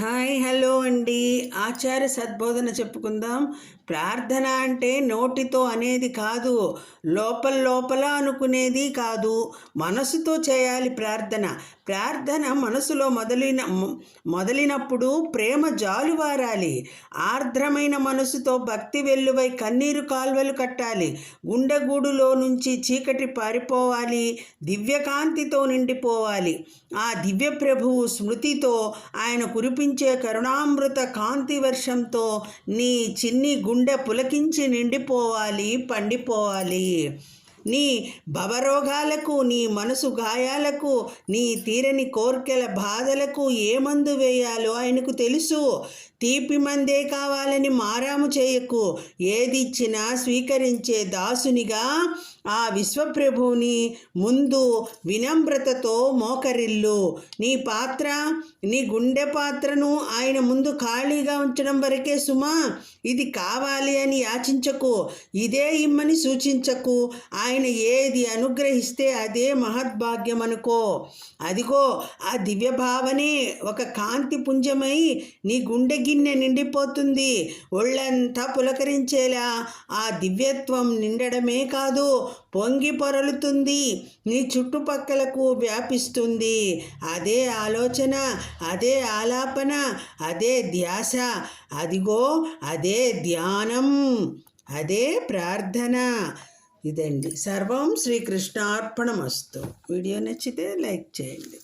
Hi hello అండి. ఆచార సద్బోధన చెప్పుకుందాం. ప్రార్థన అంటే నోటితో అనేది కాదు లోపల లోపల అనుకునేది కాదు. మనసుతో చేయాలి ప్రార్థన. ప్రార్థన మనసులో మొదలైన మొదలినప్పుడు ప్రేమ జాలువారాలి ఆర్ద్రమైన మనసుతో భక్తి వెల్లువై కన్నీరు కాల్వలు కట్టాలి. గుండెగూడులో నుంచి చీకటి పారిపోవాలి. దివ్యకాంతితో నిండిపోవాలి. ఆ దివ్య ప్రభువు స్మృతితో ఆయన కురిపించే కరుణామృత కాంతి వర్షంతో నీ చిన్ని గుండె పులకించి నిండిపోవాలి పండిపోవాలి. నీ భవరోగాలకు నీ మనసు గాయాలకు నీ తీరని కోర్కెల బాధలకు ఏ మందు వేయాలో ఆయనకు తెలుసు. తీపి మందే కావాలని మారాము చేయకు. ఏదిచ్చినా స్వీకరించే దాసునిగా ఆ విశ్వప్రభువుని ముందు వినమ్రతతో మోకరిల్లు. నీ పాత్ర నీ గుండె పాత్రను ఆయన ముందు ఖాళీగా ఉంచడం వరకే సుమా. ఇది కావాలి అని యాచించకు. ఇదే ఇమ్మని సూచించకు. ఆయన ఏది అనుగ్రహిస్తే అదే మహద్భాగ్యం అనుకో అదిగో ఆ దివ్య భావనే ఒక కాంతి పుంజమై నీ గుండె గిన్నె నిండిపోతుంది. ఒళ్ళంతా పులకరించేలా ఆ దివ్యత్వం నిండడమే కాదు పొంగి పొరలుతుంది నీ చుట్టుపక్కలకు వ్యాపిస్తుంది. అదే ఆలోచన అదే ఆలాపన అదే ధ్యాస అదిగో అదే ధ్యానం అదే ప్రార్థన. ఇదండి. సర్వం శ్రీకృష్ణార్పణమస్తు. వీడియో నచ్చితే లైక్ చేయండి.